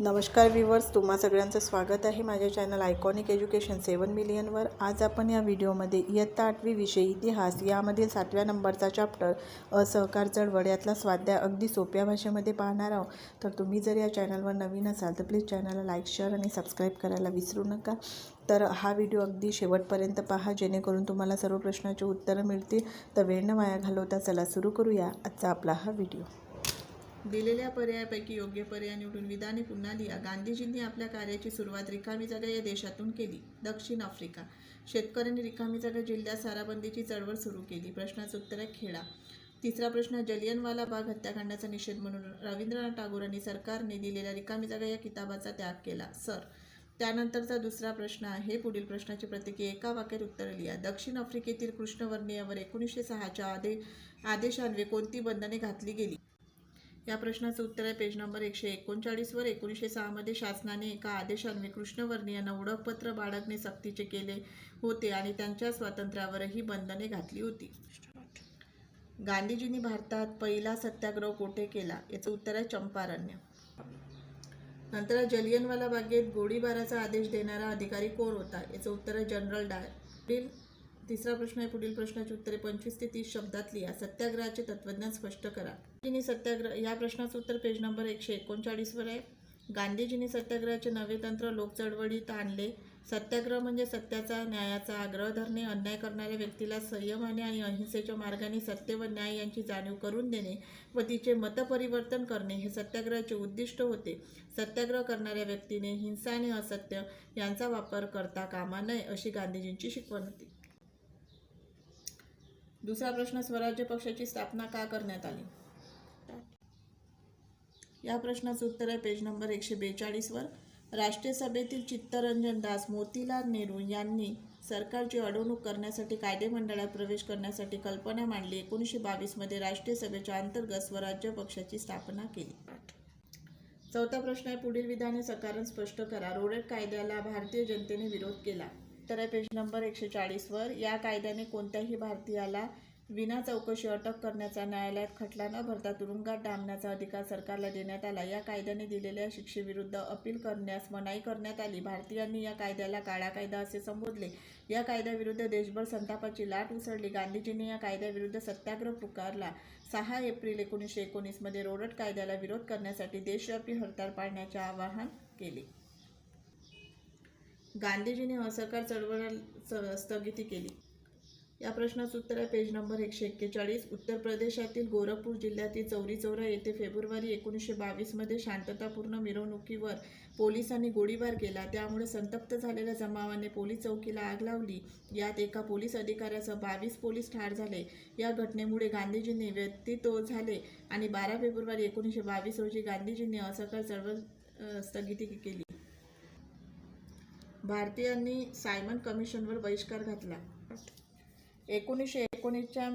नमस्कार व्ह्यूवर्स तुम्हा सगळ्यांचं स्वागत आहे माझ्या चॅनल आयकॉनिक एज्युकेशन सेवन मिलियनवर आज आपण या व्हिडिओमध्ये इयत्ता आठवी विषय इतिहास यामधील सातव्या नंबरचा चॅप्टर असहकार चळवळ यातला स्वाध्याय अगदी सोप्या भाषेमध्ये पाहणार आहोत. तर तुम्ही जर या चॅनलवर नवीन असाल तर प्लीज चॅनलला लाईक शेअर आणि सबस्क्राईब करायला विसरू नका. तर हा व्हिडिओ अगदी शेवटपर्यंत पहा जेणेकरून तुम्हाला सर्व प्रश्नाची उत्तरं मिळतील. तर वेळ न वाया घालवता चला सुरू करूया आजचा आपला हा व्हिडिओ दिलेल्या पर्यायापैकी योग्य पर्याय निवडून विधाने पुन्हा लिहा. गांधीजींनी आपल्या कार्याची सुरुवात रिकामी जागा या देशातून केली. दक्षिण आफ्रिका. शेतकऱ्यांनी रिकामी जागा जिल्ह्यात साराबंदीची चळवळ सुरू केली. प्रश्नाचं उत्तर आहे खेडा. तिसरा प्रश्न जलियनवाला बाग हत्याकांडाचा निषेध म्हणून रवींद्रनाथ टागोरांनी सरकारने दिलेल्या रिकामी जागा या किताबाचा त्याग केला. सर त्यानंतरचा दुसरा प्रश्न आहे. पुढील प्रश्नाची प्रत्येकी एका वाक्यात उत्तर लिहा. दक्षिण आफ्रिकेतील कृष्णवर्णीयावर एकोणीसशे सहाच्या आदे आदेशान्वये कोणती बंधने घातली गेली? या प्रश्नाचं उत्तर आहे पेज नंबर एकशे एकोणचाळीसवर एकोणीसशे सहामध्ये शासनाने एका आदेशान्वये कृष्णवर्णीयांना ओळखपत्र बाळगणे सक्तीचे केले होते आणि त्यांच्या स्वातंत्र्यावरही बंधने घातली होती. गांधीजींनी भारतात पहिला सत्याग्रह कोठे केला? याचं उत्तर आहे चंपारण्य. नंतर जलियनवाला बागेत गोळीबाराचा आदेश देणारा अधिकारी कोण होता? याचं उत्तर आहे जनरल डायर तिसरा प्रश्न आहे पुढील प्रश्नाची उत्तरे पंचवीस ते तीस शब्दात लिहा. सत्याग्रहाचे तत्वज्ञान स्पष्ट करा. गांधीजींनी सत्याग्रह या प्रश्नाचं उत्तर पेज नंबर एकशे एकोणचाळीसवर आहे. गांधीजींनी सत्याग्रहाचे नवे तंत्र लोक चळवळीत आणले. सत्याग्रह म्हणजे सत्याचा न्यायाचा आग्रह धरणे अन्याय करणाऱ्या व्यक्तीला संयमाने आणि अहिंसेच्या मार्गाने सत्य व न्याय यांची जाणीव करून देणे व तिचे मतपरिवर्तन करणे हे सत्याग्रहाचे उद्दिष्ट होते. सत्याग्रह करणाऱ्या व्यक्तीने हिंसा आणि असत्य यांचा वापर करता कामा नये अशी गांधीजींची शिकवण होती. दुसरा प्रश्न स्वराज्य पक्षाची स्थापना का करण्यात आली? या प्रश्नाचं उत्तर आहे पेज नंबर एकशे बेचाळीसवर. राष्ट्रीय सभेतील चित्तरंजन दास मोतीलाल नेहरू यांनी सरकारची अडवणूक करण्यासाठी कायदेमंडळात प्रवेश करण्यासाठी कल्पना मांडली. एकोणीसशे बावीसमध्ये राष्ट्रीय सभेच्या अंतर्गत स्वराज्य पक्षाची स्थापना केली. चौथा प्रश्न आहे पुढील विधाने सकारण स्पष्ट करा. रोडेट कायद्याला भारतीय जनतेने विरोध केला. उत्तर आहे पेज नंबर एकशे चाळीसवर या कायद्याने कोणत्याही भारतीयाला विना चौकशी अटक करण्याचा न्यायालयात खटला न भरता तुरुंगात डांबण्याचा अधिकार सरकारला देण्यात आला. या कायद्याने दिलेल्या शिक्षेविरुद्ध अपील करण्यास मनाई करण्यात आली. भारतीयांनी या कायद्याला काळा कायदा असे संबोधले. या कायद्याविरुद्ध देशभर संतापाची लाट उसळली. गांधीजींनी या कायद्याविरुद्ध सत्याग्रह पुकारला. सहा एप्रिल एकोणीसशे एकोणीसमध्ये रोडट कायद्याला विरोध करण्यासाठी देशव्यापी हरताळ पाळण्याचे आवाहन केले. गांधीजींनी असहकार चळवळ स्थगिती केली. या प्रश्नाचं उत्तर आहे पेज नंबर एकशे एक्केचाळीस. उत्तर प्रदेशातील गोरखपूर जिल्ह्यातील चौरी चौरा येथे फेब्रुवारी एकोणीसशे बावीसमध्ये शांततापूर्ण मिरवणुकीवर पोलिसांनी गोळीबार केला. त्यामुळे संतप्त झालेल्या जमावाने पोलीस चौकीला आग लावली. यात एका पोलीस अधिकाऱ्यासह बावीस पोलीस ठार झाले. या घटनेमुळे गांधीजींनी व्यक्तित्व झाले आणि बारा फेब्रुवारी एकोणीसशे बावीस रोजी गांधीजींनी असहकार चळवळ स्थगिती केली. भारतीयांनी सायमन कमिशनवर बहिष्कार घातला. एकोणीसशे एकोणीसच्या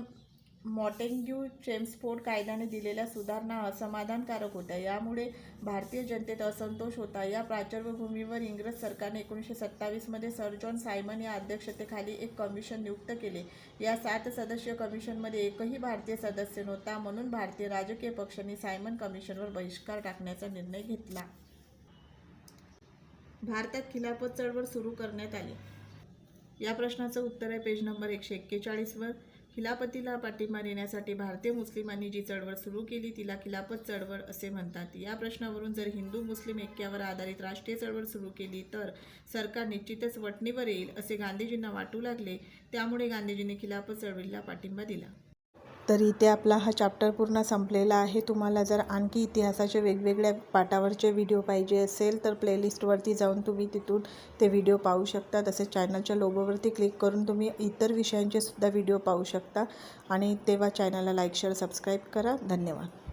मॉटेंग्यू चेम्सफोर्ड कायद्याने दिलेल्या सुधारणा असमाधानकारक होत्या. यामुळे भारतीय जनतेत असंतोष होता. या प्राचार्यभूमीवर इंग्रज सरकारने एकोणीसशे सत्तावीसमध्ये सर जॉन सायमन या अध्यक्षतेखाली एक कमिशन नियुक्त केले. या सात सदस्यीय कमिशनमध्ये एकही भारतीय सदस्य नव्हता. म्हणून भारतीय राजकीय पक्षांनी सायमन कमिशनवर बहिष्कार टाकण्याचा निर्णय घेतला. भारतात खिलाफत चळवळ सुरू करण्यात आली. या प्रश्नाचं उत्तर आहे पेज नंबर एकशे एक्केचाळीसवर. खिलापतीला पाठिंबा देण्यासाठी भारतीय मुस्लिमांनी जी चळवळ सुरू केली तिला खिलाफत चळवळ असे म्हणतात. या प्रश्नावरून जर हिंदू मुस्लिम ऐक्यावर आधारित राष्ट्रीय चळवळ सुरू केली तर सरकार निश्चितच वटणीवर येईल असे गांधीजींना वाटू लागले. त्यामुळे गांधीजींनी खिलाफत चळवळीला पाठिंबा दिला. तर इथे आपला हा चॅप्टर पूर्ण संपलेला आहे. तुम्हाला जर आणखी इतिहासाचे वेगवेगळ्या पाटावरचे व्हिडिओ पाहिजे असेल तर प्लेलिस्टवरती जाऊन तुम्ही तिथून ते व्हिडिओ पाहू शकता. तसेच चॅनलच्या लोगोवरती क्लिक करून तुम्ही इतर विषयांचे सुद्धा व्हिडिओ पाहू शकता. आणि तेव्हा चॅनलला लाईक शेअर सबस्क्राईब करा. धन्यवाद.